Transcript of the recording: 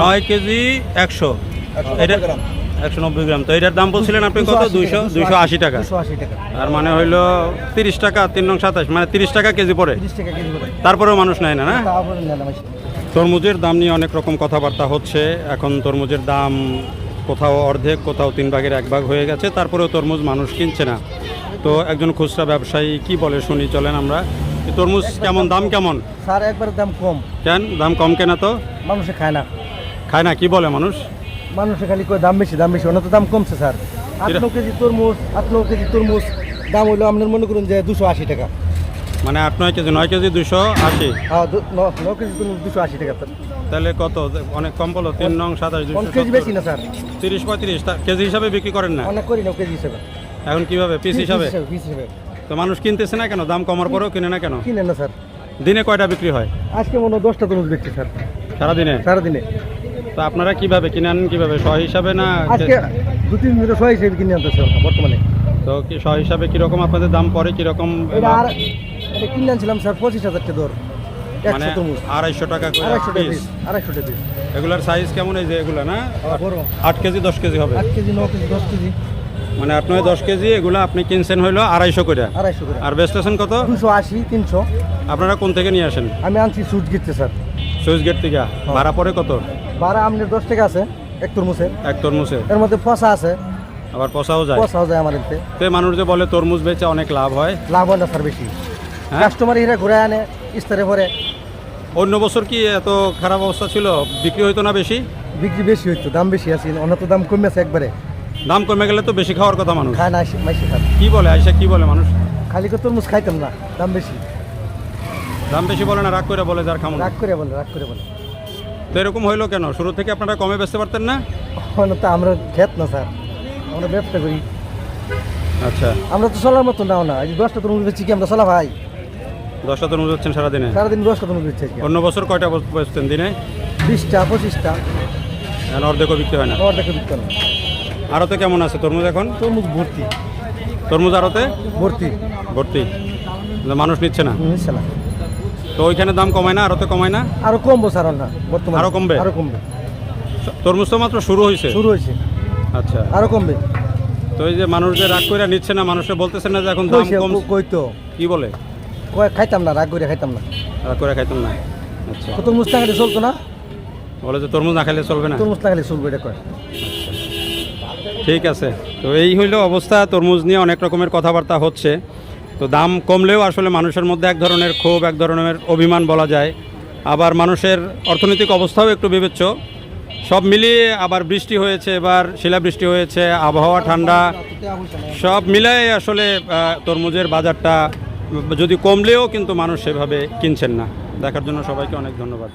নয় কেজি? একশো। এটা একশো নব্বই গ্রাম। তো এটার দাম বলছিলেন আপনি কত? দুইশো দুইশো আশি টাকা। আর মানে হইল তিরিশ টাকা তিন নং সাতাশ মানে তিরিশ টাকা কেজি করে তারপরেও মানুষ নেয় না না? তরমুজের দাম নিয়ে অনেক রকম কথাবার্তা হচ্ছে। এখন তরমুজের দাম কোথাও অর্ধেক কোথাও তিন ভাগের এক ভাগ হয়ে গেছে। তারপরেও তরমুজ মানুষ কিনছে না। তো একজন খুচরা ব্যবসায়ী কি বলে শুনি চলেন আমরা। তরমুজ কেমন দাম কেমন? স্যার একবার দাম কম। কেন? দাম কম কেনা তো মানুষে খায় না। খায় না কি বলে মানুষ? মানুষে খালি কয় দাম বেশি দাম বেশি। ওনা তো দাম কমছে স্যার। আট কিরা- কেজি তরমুজ আট ন কেজি তরমুজ দাম হইল আপনার মনে করুন যে দুশো আশি টাকা। মানে আট নয় কেজি নয় কেজি দুশো আশি? হ্যাঁ দু- ন- ন কেজি তরমুজ দুশো আশি টাকা স্যার। তাহলে কত? অনেক কম বলো তিন নং সাতাশ দুশো কেজি বেশি না স্যার। তিরিশ পঁয়ত্রিশ কেজি হিসাবে বিক্রি করেন না? অনেক করি না কেজি হিসেবে। এখন কীভাবে? পিস হিসাবে পিস হিসেবে। তো মানুষ কিনতেছে না কেন? দাম কমার পরেও কিনে না কেন? কিনেন না স্যার। দিনে কয়টা বিক্রি হয়? আজকে মনে হয় দশটা তরমুজ বেচছি স্যার। সারাদিনে? সারাদিনে। তো আপনারা কীভাবে কিনে আনেন? কীভাবে শ হিসাবে না আজকে দু তিন দিন ছয় হিসেবে কিনে আনতেছে বর্তমানে। তো কি শ হিসাবে কীরকম আপনাদের দাম পড়ে? কীরকম এটা আর এটা কিনে আনছিলাম স্যার পঁচিশ হাজার টাকা দর। মানে আড়াইশো টাকা করে আড়াইশো টাকা পিস পিস আড়াইশো টাকা পিস এগুলার সাইজ কেমন এই যে এগুলো না? বড়। আট কেজি দশ কেজি হবে। আট কেজি ন কেজি দশ কেজি। মানে আট নয় দশ কেজি এগুলো আপনি কিনছেন হইল আড়াইশো করে। আড়াইশো করে। আর বেস্টেশন কত? দুশো আশি তিনশো। আপনারা কোন থেকে নিয়ে আসেন? আমি আনছি সুইচ গিটতে স্যার। সুইচ গেট থেকে। ভাড়া পড়ে কত? ভাড়া আমনের দশ টাকা আছে এক তরমুজের। এক তরমুজে এর মধ্যে ফসা আছে। আবার পচাও যায়। ফসাও যায় আমার এতে। তো মানুষ যে বলে তরমুজ বেচে অনেক লাভ হয়। লাভ হয় না স্যার বেশি। হ্যাঁ? কাস্টমার হিরা ঘুরে আনে ইস্তারে পরে অন্য বছর কি এত খারাপ অবস্থা ছিল? বিক্রি হইতো না বেশি? বিক্রি বেশি হইতো দাম বেশি আছে। অন্য তো দাম কমে আছে একবারে। দাম কমে গেলে তো বেশি খাওয়ার কথা মানুষ। খায় না মাইসি খান কি বলে আইসা কি বলে মানুষ? খালি করে তরমুজ খাইতাম না দাম বেশি। দাম বেশি বলে না রাগ করে বলে যার খামো না রাগ করে বলে রাগ করে বলে। তো এরকম হইল কেন? শুরু থেকে আপনারা কমে বেচতে পারতেন না? ওখানে তো আমরা খেত না স্যার। আমরা ব্যবসা করি। আচ্ছা। আমরা তো চলার মতো নাও না। এই দশটা তরমুজ বেচি কি আমরা চলা ভাই? দশটা তরমুজ হচ্ছেন সারাদিনে? সারাদিন দশটা তরমুজ বেচছি অন্য বছর কয়টা বেচতেন দিনে? বিশটা পঁচিশটা। এখন অর্ধেকও বিক্রি হয় না। আমার বিক্রি না। আরতে কেমন আছে? তরমুজ এখন? তরমুজ ভর্তি। তরমুজ আরতে ভর্তি। ভর্তি। মানুষ নিচ্ছে না? নিচ্ছে না। তো ওইখানে দাম কমায় না? আরতে কমায় না? আরও কমবো স্যার না বর্তমানে। আরও কমবে? আরও কমবে। তরমুজ তো মাত্র শুরু হয়েছে শুরু হয়েছে আচ্ছা। আরও কমবে। তো এই যে মানুষ যে রাগ করে নিচ্ছে না মানুষে বলতেছে না যে এখন দাম কম কই- কই তো? কি বলে? কয় খাইতাম না রাগ করে খাইতাম না। রাগ করে খাইতাম না। আচ্ছা। তরমুজ না খাইলে চলতো না? বলে যে তরমুজ না খাইলে চলবে না। তরমুজ না খাইলে চলবে এটা কয়। ঠিক আছে। তো এই হইল অবস্থা, তরমুজ নিয়ে অনেক রকমের কথাবার্তা হচ্ছে। তো দাম কমলেও আসলে মানুষের মধ্যে এক ধরনের ক্ষোভ, এক ধরনের অভিমান বলা যায়। আবার মানুষের অর্থনৈতিক অবস্থাও একটু বিবেচ্য। সব মিলিয়ে আবার বৃষ্টি হয়েছে, এবার শিলাবৃষ্টি হয়েছে, আবহাওয়া ঠান্ডা। সব মিলাই আসলে তরমুজের বাজারটা যদি কমলেও কিন্তু মানুষ সেভাবে কিনছেন না। দেখার জন্য সবাইকে অনেক ধন্যবাদ।